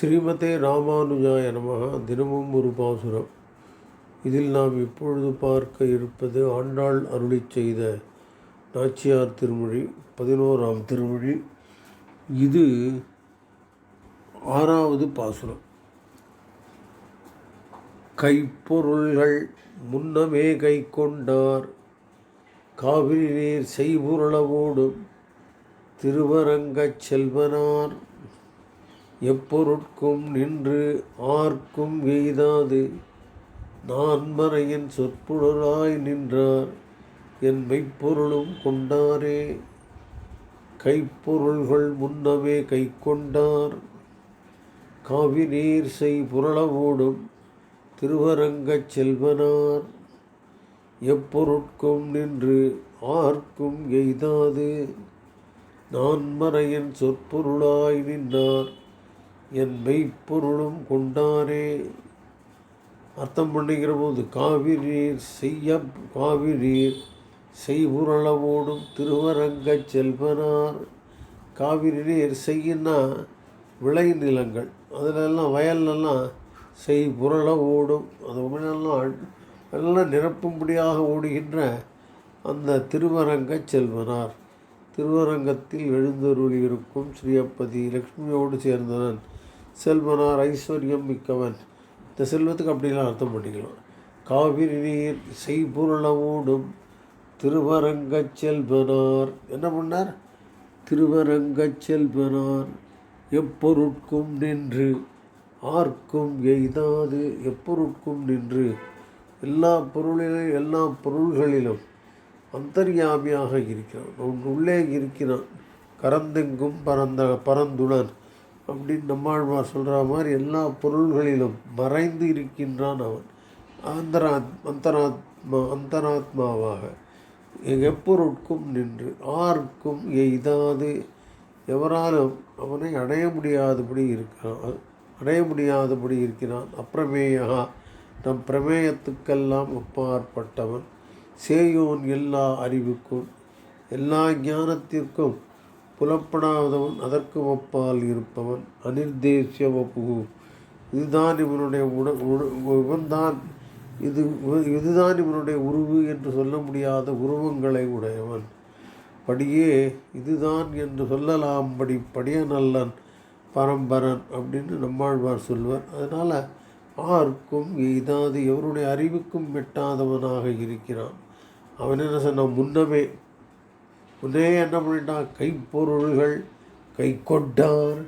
ஸ்ரீமதே ராமானுஜாய நமः தினமும் ஒரு பாசுரம். இதில் நாம் இப்பொழுது பார்க்க இருப்பது ஆண்டாள் அருளிச் செய்த நாச்சியார் திருமொழி பதினோராம் திருமொழி. இது ஆறாவது பாசுரம். கைப்பொருள்கள் முன்னமே கை கொண்டார். காவிரி நீர் செய்புரளவோடும் திருவரங்கச் செல்வனார். எப்பொருட்கும் நின்று ஆர்க்கும் எய்தாது. நான்மறையின் சொற்புழலாய் நின்றார் என் மெய்ப்பொருளும் கொண்டாரே. கைப்பொருள்கள் முன்னமே கை கொண்டார் காவி நீர் செய் புரளவோடும் திருவரங்கச் செல்வனார். எப்பொருட்கும் நின்று ஆர்க்கும் எய்தாது. நான்மறையின் சொற்பொருளாய் நின்றார் என் மெய்ப்பொருளும் கொண்டாரே. அர்த்தம் பண்ணுகிற போது காவிரி நீர் செய்ய காவிரி நீர் செய்புரளவோடும் திருவரங்கச் செல்வனார். காவிரி நீர் செய்யினா விளை நிலங்கள் அதிலெல்லாம் வயல்லெல்லாம் செய் புரள ஓடும் அது முன்னெல்லாம் எல்லாம் நிரப்பும்படியாக ஓடுகின்ற அந்த திருவரங்க செல்வனார். திருவரங்கத்தில் எழுந்தருளி இருக்கும் ஸ்ரீயப்பதி லக்ஷ்மியோடு சேர்ந்தவன் செல்வனார் ஐஸ்வர்யம் மிக்கவன். இந்த செல்வத்துக்கு அப்படிலாம் அர்த்தம் பண்ணிக்கலாம் காவிரி நீர் செய்புரளவோடும் திருவரங்கச் செல்வனார். என்ன பண்ணார்? திருவரங்கச் செல்வனார். எப்பொருட்கும் நின்று ஆர்க்கும் எய்தாது எப்பொருட்கும் நின்று எல்லா பொருளிலும் எல்லா பொருள்களிலும் அந்தர்யாமியாக இருக்கிறான். அவன் உள்ளே இருக்கிறான். கரந்தெங்கும் பரந்த பரந்துடன் அப்படின்னு நம்மாழ்வார் சொல்கிற மாதிரி எல்லா பொருள்களிலும் மறைந்து இருக்கின்றான் அவன். அந்தரா அந்தராத்மா அந்தராத்மாவாக எப்பொருட்கும் நின்று ஆர்க்கும் எய்தாது. எவராலும் அவனை அடைய முடியாதபடி இருக்கிறான். அடைய முடியாதபடி இருக்கிறான். அப்பிரமேயா நம் பிரமேயத்துக்கெல்லாம் அப்பாற்பட்டவன் சேயோன் எல்லா அறிவுக்கும் எல்லா ஞானத்திற்கும் புலப்படாதவன் அதற்கு ஒப்பால் இருப்பவன். அனிர்தேசிய வப்பு இதுதான் இவனுடைய உட இவன்தான். இது இதுதான் இவனுடைய உருவு என்று சொல்ல முடியாத உருவங்களை உடையவன். படியே இதுதான் என்று சொல்லலாம் படி படிய நல்லன் பரம்பரன் அப்படின்னு நம்மாழ்வார் சொல்வார். அதனால் ஆர்க்கும் எய்தாது எவருடைய அறிவுக்கும் மெட்டாதவனாக இருக்கிறான். அவன் என்ன சொன்னான்? முன்னமே முன்னே என்ன பண்ணிட்டான் கைப்பொருள்கள் கை கொண்டார்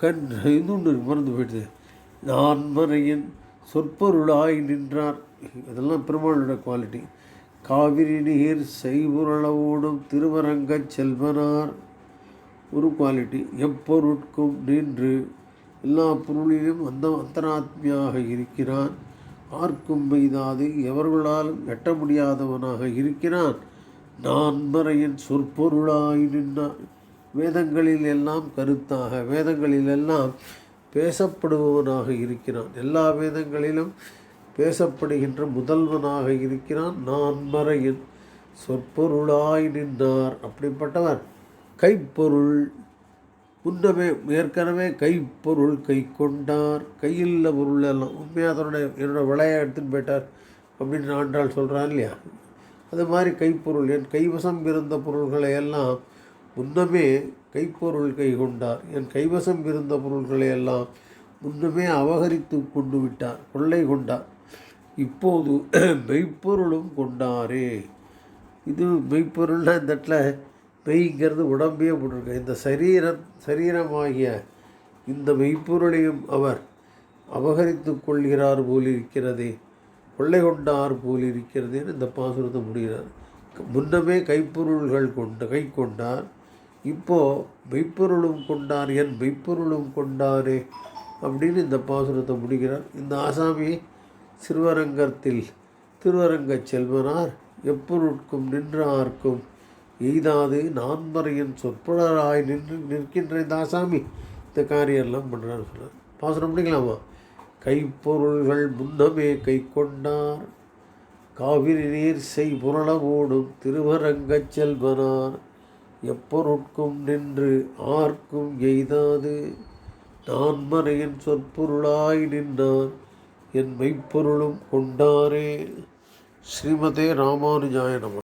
கண் இது ஒன்று மறந்து போயிடுது. நான்மறையின் சொற்பொருளாய் நின்றார். இதெல்லாம் பெருமாளோட குவாலிட்டி காவிரி நீர் செய்புரளவோடும் திருவரங்கச் செல்வனார். ஒரு குவாலிட்டி எப்பொருட்கும் நின்று எல்லா பொருளிலும் அந்த அந்தராத்மியாக இருக்கிறான். ஆர்க்கும் பெய்தாது எவர்களாலும் எட்ட முடியாதவனாக இருக்கிறான். நான் மறையின் சொற்பொருளாய் நின்றான் வேதங்களில் எல்லாம் கருத்தாக வேதங்களில் எல்லாம் பேசப்படுபவனாக இருக்கிறான். எல்லா வேதங்களிலும் பேசப்படுகின்ற முதல்வனாக இருக்கிறான். நான் மறையின் சொற்பொருளாய் நின்றார். அப்படிப்பட்டவர் கைப்பொருள் முன்னமே ஏற்கனவே கைப்பொருள் கை கொண்டார். கையில் பொருள் எல்லாம் உண்மையாக அதனுடைய என்னோட விளைய எடுத்துன்னு போயிட்டார் அப்படின்னு ஆண்டாள் சொல்கிறான் இல்லையா? அது மாதிரி கைப்பொருள் என் கைவசம் இருந்த பொருள்களை எல்லாம் முன்னமே கைப்பொருள் கை கொண்டார். என் கைவசம் இருந்த பொருள்களை எல்லாம் முன்னமே அபகரித்து கொண்டு விட்டார் கொள்ளை கொண்டார். இப்போது மெய்ப்பொருளும் கொண்டாரே. இது மெய்ப்பொருள்னால் இந்த இடத்துல மெய்ங்கிறது உடம்பே போட்டிருக்கு. இந்த சரீரம் சரீரமாகிய இந்த மெய்ப்பொருளையும் அவர் அபகரித்து கொள்கிறார் போலிருக்கிறதே. கொள்ளை கொண்டார் போல் இருக்கிறதேன்னு இந்த பாசுரத்தை முடிகிறார். முன்னமே கைப்பொருள்கள் கொண்ட கை கொண்டார். இப்போது மெய்ப்பொருளும் கொண்டார் என் மெய்ப்பொருளும் கொண்டாரே அப்படின்னு இந்த பாசுரத்தை முடிகிறார். இந்த ஆசாமி சிறுவரங்கத்தில் திருவரங்கச் செல்வனார் எப்பொருட்கும் நின்றார்க்கும் எய்தாது நான்மறையின் சொற்பொழராய் நின்று நிற்கின்ற இந்த ஆசாமி இந்த காரியெல்லாம் பண்ணுறாரு சொல்கிறார் பாசுரம் முடிக்கலாமா? கைப்பொருள்கள் முன்னமே கை கொண்டார் காவிரி நீர் செய் புரளவோடும் திருவரங்கச் செல்வனார். எப்பொருட்கும் நின்று ஆர்க்கும் எய்தாது. நான்மறையின் சொற்பொருளாய் நின்றார் என் மெய்ப்பொருளும் கொண்டாரே. ஸ்ரீமதே ராமானுஜாய நம.